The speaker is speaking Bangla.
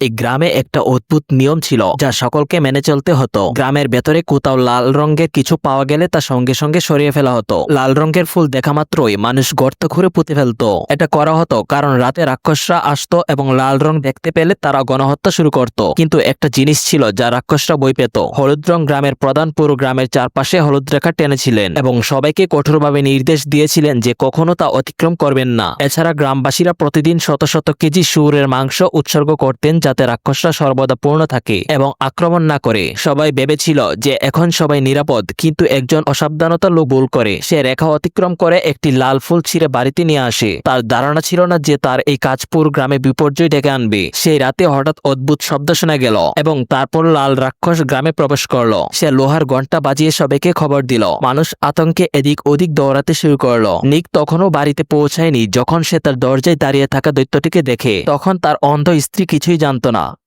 এই গ্রামে একটা অদ্ভুত নিয়ম ছিল যা সকলকে মেনে চলতে হতো। গ্রামের ভেতরে কোথাও লাল রঙের কিছু পাওয়া গেলে তা সঙ্গে সঙ্গে সরিয়ে ফেলা হতো। লাল রঙের ফুল দেখা মাত্রই মানুষ গর্ত খুঁড়ে পুঁতে ফেলতো। এটা করা হতো কারণ রাতে রাক্ষসরা আসতো এবং লাল রং দেখতে পেলে তারা গণহত্যা শুরু করত। কিন্তু একটা জিনিস ছিল যা রাক্ষসরা বই পেত। হলুদ রং গ্রামের প্রধান পুরো গ্রামের চারপাশে হলুদ রেখা টেনেছিলেন এবং সবাইকে কঠোরভাবে নির্দেশ দিয়েছিলেন যে কখনো তা অতিক্রম করবেন না। এছাড়া গ্রামবাসীরা প্রতিদিন শত শত কেজি শুয়োরের মাংস উৎসর্গ করতেন যাতে রাক্ষসরা সর্বদা পূর্ণ থাকে এবং আক্রমণ না করে। সবাই ভেবেছিল যে এখন সবাই নিরাপদ, কিন্তু একজন অসাবধানতা লোক ভুল করে। সে রেখা অতিক্রম করে একটি লাল ফুল ছিঁড়ে বাড়িতে নিয়ে আসে। তার ধারণা ছিল না যে তার এই কাজপুর গ্রামে বিপর্যয় ডেকে আনবে। সেই রাতে হঠাৎ অদ্ভুত শব্দ শোনা গেল এবং তারপর লাল রাক্ষস গ্রামে প্রবেশ করল। সে লোহার ঘণ্টা বাজিয়ে সবাইকে খবর দিল। মানুষ আতঙ্কে এদিক ওদিক দৌড়াতে শুরু করল। নিক তখনও বাড়িতে পৌঁছায়নি। যখন সে তার দরজায় দাঁড়িয়ে থাকা দৈত্যটিকে দেখে, তখন তার অন্ধ স্ত্রী কিছুই জানতো না